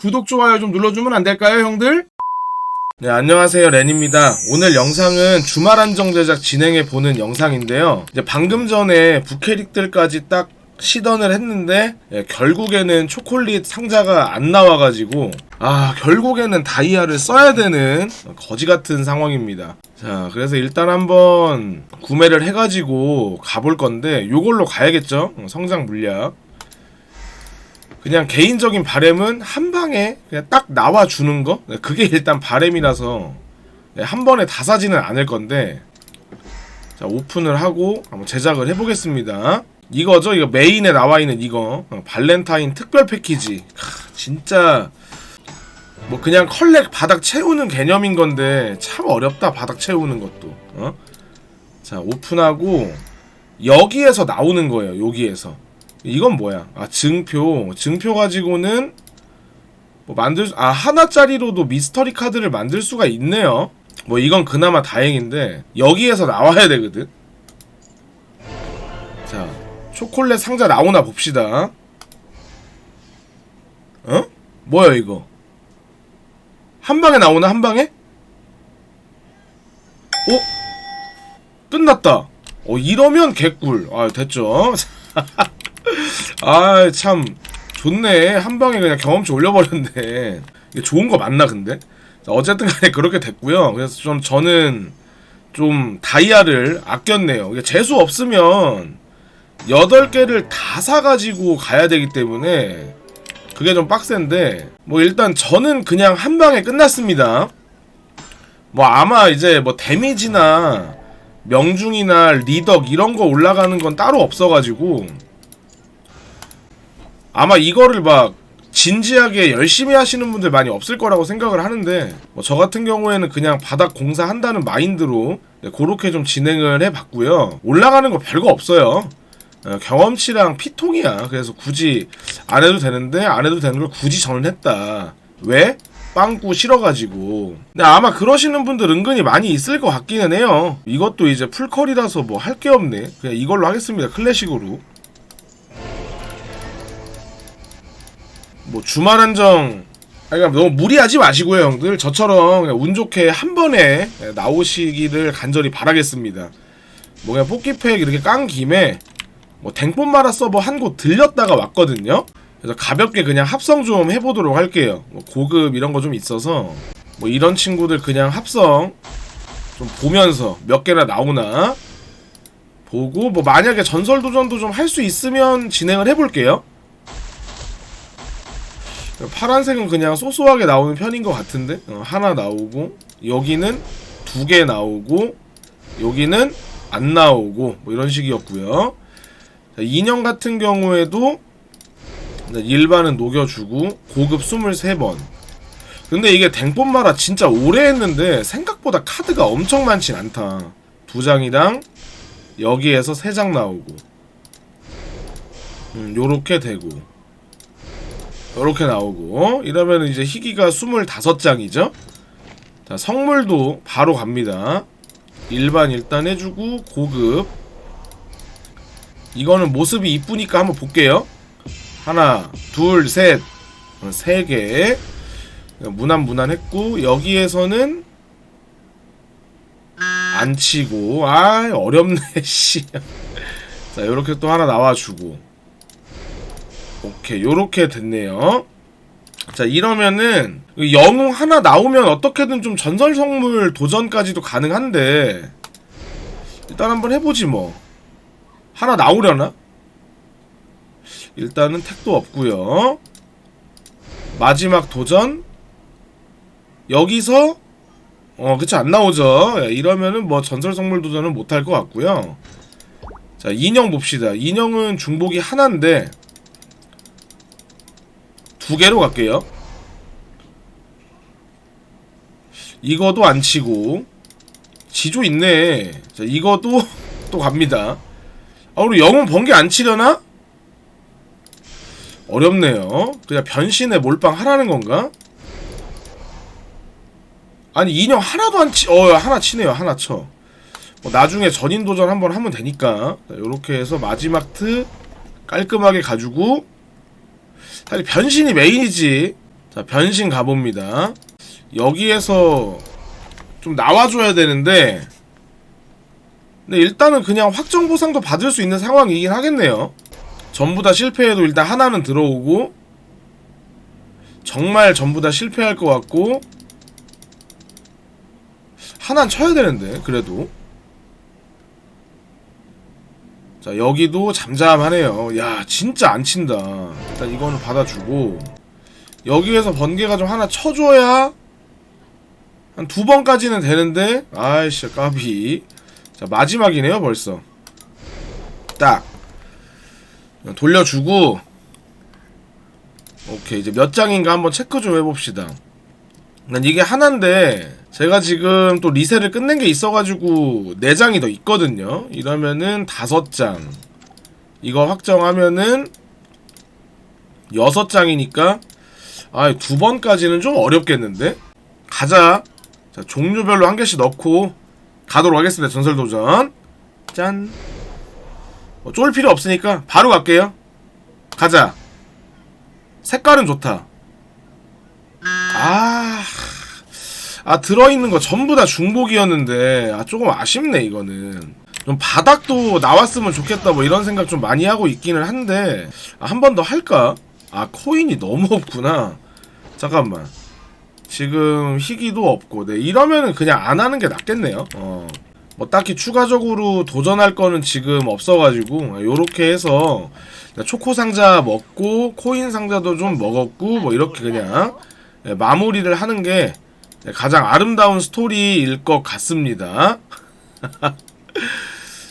구독, 좋아요 좀 눌러주면 안 될까요, 형들? 네, 안녕하세요. 렌입니다. 오늘 영상은 주말 한정 제작 진행해 보는 영상인데요. 이제 방금 전에 부캐릭들까지 딱 시던을 했는데 예, 결국에는 초콜릿 상자가 안 나와가지고 아 결국에는 다이아를 써야 되는 거지 같은 상황입니다. 자 그래서 일단 한번 구매를 해가지고 가볼 건데 요걸로 가야겠죠? 어, 성장 물약. 그냥 개인적인 바램은 한 방에 그냥 딱 나와 주는 거 네, 그게 일단 바램이라서 네, 한 번에 다 사지는 않을 건데 자 오픈을 하고 한번 제작을 해보겠습니다 이거죠 이거 메인에 나와 있는 이거 어, 발렌타인 특별 패키지 캬, 진짜 뭐 그냥 컬렉 바닥 채우는 개념인 건데 참 어렵다 바닥 채우는 것도 어? 자 오픈하고 여기에서 나오는 거예요 여기에서 이건 뭐야? 아 증표 증표 가지고는 뭐 만들 수- 아 하나짜리로도 미스터리 카드를 만들 수가 있네요. 뭐 이건 그나마 다행인데 여기에서 나와야 되거든. 자 초콜릿 상자 나오나 봅시다. 어? 뭐야 이거? 한 방에 나오나 한 방에? 어? 끝났다. 어 이러면 개꿀. 아 됐죠. 아 참 좋네 한 방에 그냥 경험치 올려버렸네 이게 좋은 거 맞나 근데 자, 어쨌든 간에 그렇게 됐고요 그래서 좀 저는 좀 다이아를 아꼈네요 이게 재수 없으면 8개를 다 사가지고 가야 되기 때문에 그게 좀 빡센데 뭐 일단 저는 그냥 한 방에 끝났습니다. 뭐 아마 이제 뭐 데미지나 명중이나 리덕 이런 거 올라가는 건 따로 없어가지고 아마 이거를 막 진지하게 열심히 하시는 분들 많이 없을 거라고 생각을 하는데 뭐 저 같은 경우에는 그냥 바닥 공사한다는 마인드로 네, 그렇게 좀 진행을 해봤고요. 올라가는 거 별거 없어요. 어, 경험치랑 피통이야. 그래서 굳이 안 해도 되는데 안 해도 되는 걸 굳이 저는 했다. 왜? 빵꾸 싫어가지고. 근데 아마 그러시는 분들 은근히 많이 있을 것 같기는 해요. 이것도 이제 풀컬이라서 뭐 할 게 없네. 그냥 이걸로 하겠습니다. 클래식으로. 뭐 주말 한정. 그러니까 너무 무리하지 마시고요 형들. 저처럼 운 좋게 한 번에 나오시기를 간절히 바라겠습니다. 뭐 그냥 뽑기팩 이렇게 깐 김에 뭐 댕뽐마라 서버 한 곳 들렸다가 왔거든요. 그래서 가볍게 그냥 합성 좀 해보도록 할게요. 뭐 고급 이런 거 좀 있어서. 뭐 이런 친구들 그냥 합성 좀 보면서 몇 개나 나오나 보고 뭐 만약에 전설 도전도 좀 할 수 있으면 진행을 해볼게요. 파란색은 그냥 소소하게 나오는 편인 것 같은데? 어, 하나 나오고 여기는 두 개 나오고 여기는 안 나오고 뭐 이런 식이었고요. 자, 인형 같은 경우에도 일반은 녹여주고 고급 23번. 근데 이게 댕뽐마라 진짜 오래 했는데 생각보다 카드가 엄청 많진 않다. 두 장이랑 여기에서 세 장 나오고. 음, 요렇게 되고. 이렇게 나오고. 이러면 이제 희귀가 25장이죠? 자 성물도 바로 갑니다. 일반 일단 해주고 고급 이거는 모습이 이쁘니까 한번 볼게요. 하나 둘 셋 세 개. 무난 무난했고 여기에서는 안 치고. 아 어렵네 씨 자 이렇게 또 하나 나와주고. 오케이 요렇게 됐네요. 자 이러면은 영웅 하나 나오면 어떻게든 좀 전설 성물 도전까지도 가능한데 일단 한번 해보지 뭐 하나 나오려나? 일단은 택도 없고요 마지막 도전 여기서 어 그쵸 안 나오죠 야, 이러면은 뭐 전설 성물 도전은 못할 것 같고요 자 인형 봅시다 인형은 중복이 하나인데 두 개로 갈게요. 이거도 안 치고 지조 있네. 자 이거도 또 갑니다. 아 우리 영웅 번개 안 치려나? 어렵네요. 그냥 변신에 몰빵 하라는 건가? 아니 인형 하나도 안 치. 어 하나 치네요. 하나 쳐. 뭐 나중에 전인 도전 한번 하면 되니까 이렇게 해서 마지막 트 깔끔하게 가지고 사실 변신이 메인이지 자 변신 가봅니다 여기에서 좀 나와줘야 되는데 근데 일단은 그냥 확정 보상도 받을 수 있는 상황이긴 하겠네요. 전부 다 실패해도 일단 하나는 들어오고 정말 전부 다 실패할 것 같고 하나는 쳐야 되는데 그래도. 자 여기도 잠잠하네요. 야 진짜 안 친다. 일단 이거는 받아주고 여기에서 번개가 좀 하나 쳐줘야 한 두 번까지는 되는데 아이씨 까비 자 마지막이네요 벌써. 딱. 돌려주고. 오케이 이제 몇 장인가 한번 체크 좀 해봅시다. 난 이게 하나인데 제가 지금 또 리세를 끝낸 게 있어가지고 4장이 더 있거든요. 이러면은 5장. 이거 확정하면은 6장이니까 아두 번까지는 좀 어렵겠는데? 가자. 자 종류별로 한 개씩 넣고 가도록 하겠습니다. 전설 도전. 짠. 어, 쫄 필요 없으니까 바로 갈게요. 가자. 색깔은 좋다. 아, 아 들어있는 거 전부 다 중복이었는데 아 조금 아쉽네 이거는. 좀 바닥도 나왔으면 좋겠다 뭐 이런 생각 좀 많이 하고 있기는 한데 아, 한 번 더 할까? 아 코인이 너무 없구나. 잠깐만 지금 희귀도 없고 네 이러면은 그냥 안 하는 게 낫겠네요 어. 뭐 딱히 추가적으로 도전할 거는 지금 없어가지고 요렇게 해서 초코 상자 먹고 코인 상자도 좀 먹었고 뭐 이렇게 그냥 예, 마무리를 하는 게 가장 아름다운 스토리일 것 같습니다.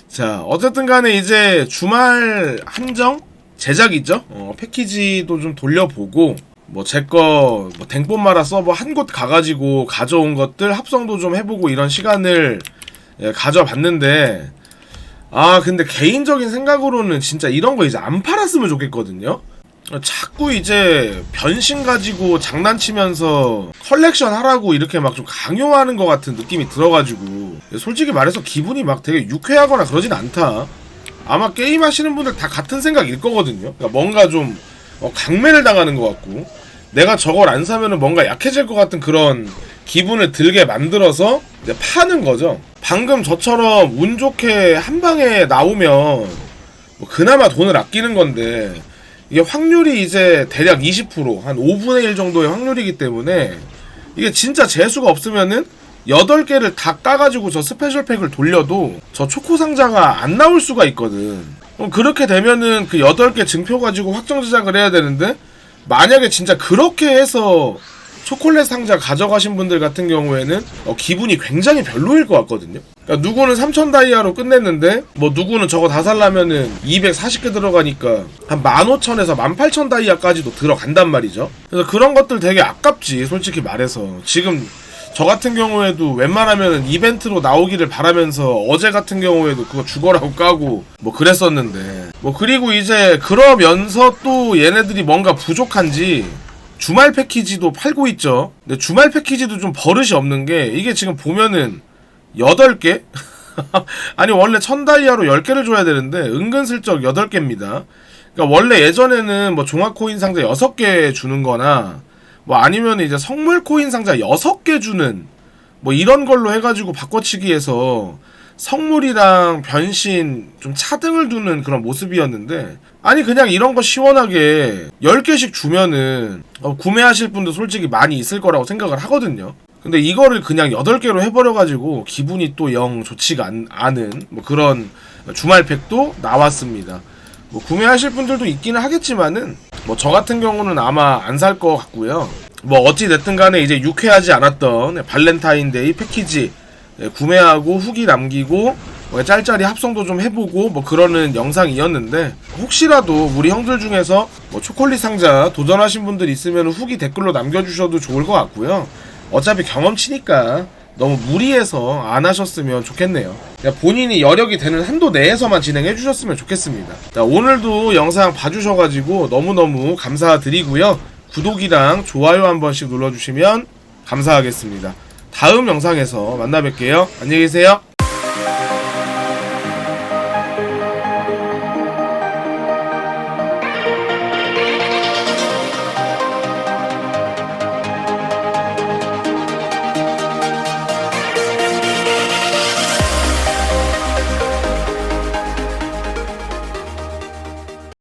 자, 어쨌든 간에 이제 주말 한정 제작이죠. 어, 패키지도 좀 돌려보고 뭐 제거 뭐 댕뽀마라 서버 한 곳 가가지고 가져온 것들 합성도 좀 해보고 이런 시간을 예, 가져봤는데 아 근데 개인적인 생각으로는 진짜 이런 거 이제 안 팔았으면 좋겠거든요. 자꾸 이제 변신 가지고 장난치면서 컬렉션 하라고 이렇게 막 좀 강요하는 것 같은 느낌이 들어가지고 솔직히 말해서 기분이 막 되게 유쾌하거나 그러진 않다. 아마 게임 하시는 분들 다 같은 생각일 거거든요. 그러니까 뭔가 좀 어, 강매를 당하는 것 같고 내가 저걸 안 사면은 뭔가 약해질 것 같은 그런 기분을 들게 만들어서 이제 파는 거죠. 방금 저처럼 운 좋게 한 방에 나오면 뭐 그나마 돈을 아끼는 건데 이게 확률이 이제 대략 20%한 5분의 1 정도의 확률이기 때문에 이게 진짜 재수가 없으면은 8개를 다 까가지고 저 스페셜 팩을 돌려도 저 초코 상자가 안 나올 수가 있거든. 그럼 그렇게 되면은 그 8개 증표 가지고 확정 제작을 해야 되는데 만약에 진짜 그렇게 해서 초콜릿 상자 가져가신 분들 같은 경우에는 어, 기분이 굉장히 별로일 것 같거든요. 그러니까 누구는 3,000 다이아로 끝냈는데 뭐 누구는 저거 다 살려면은 240개 들어가니까 한 15,000에서 18,000 다이아까지도 들어간단 말이죠. 그래서 그런 것들 되게 아깝지 솔직히 말해서 지금 저 같은 경우에도 웬만하면 이벤트로 나오기를 바라면서 어제 같은 경우에도 그거 죽어라고 까고 뭐 그랬었는데 뭐 그리고 이제 그러면서 또 얘네들이 뭔가 부족한지 주말 패키지도 팔고 있죠. 근데 주말 패키지도 좀 버릇이 없는 게 이게 지금 보면은 8개? 아니 원래 1000다이아로 10개를 줘야 되는데 은근슬쩍 8개입니다. 그러니까 원래 예전에는 뭐 종합 코인 상자 6개 주는 거나 뭐 아니면 이제 성물 코인 상자 6개 주는 뭐 이런 걸로 해가지고 바꿔치기해서 성물이랑 변신 좀 차등을 두는 그런 모습이었는데 아니 그냥 이런 거 시원하게 10개씩 주면은 어, 구매하실 분도 솔직히 많이 있을 거라고 생각을 하거든요. 근데 이거를 그냥 8개로 해버려가지고 기분이 또 영 좋지가 않, 않은 뭐 그런 주말팩도 나왔습니다. 뭐 구매하실 분들도 있기는 하겠지만은 뭐 저 같은 경우는 아마 안 살 것 같고요. 뭐 어찌 됐든 간에 이제 유쾌하지 않았던 발렌타인데이 패키지 예, 구매하고 후기 남기고 뭐 짤짤이 합성도 좀 해보고 뭐 그러는 영상이었는데 혹시라도 우리 형들 중에서 뭐 초콜릿 상자 도전하신 분들 있으면 후기 댓글로 남겨주셔도 좋을 것 같고요. 어차피 경험치니까 너무 무리해서 안 하셨으면 좋겠네요 본인이 여력이 되는 한도 내에서만 진행해 주셨으면 좋겠습니다 자, 오늘도 영상 봐주셔가지고 너무너무 감사드리고요 구독이랑 좋아요 한 번씩 눌러주시면 감사하겠습니다 다음 영상에서 만나 뵐게요. 안녕히 계세요.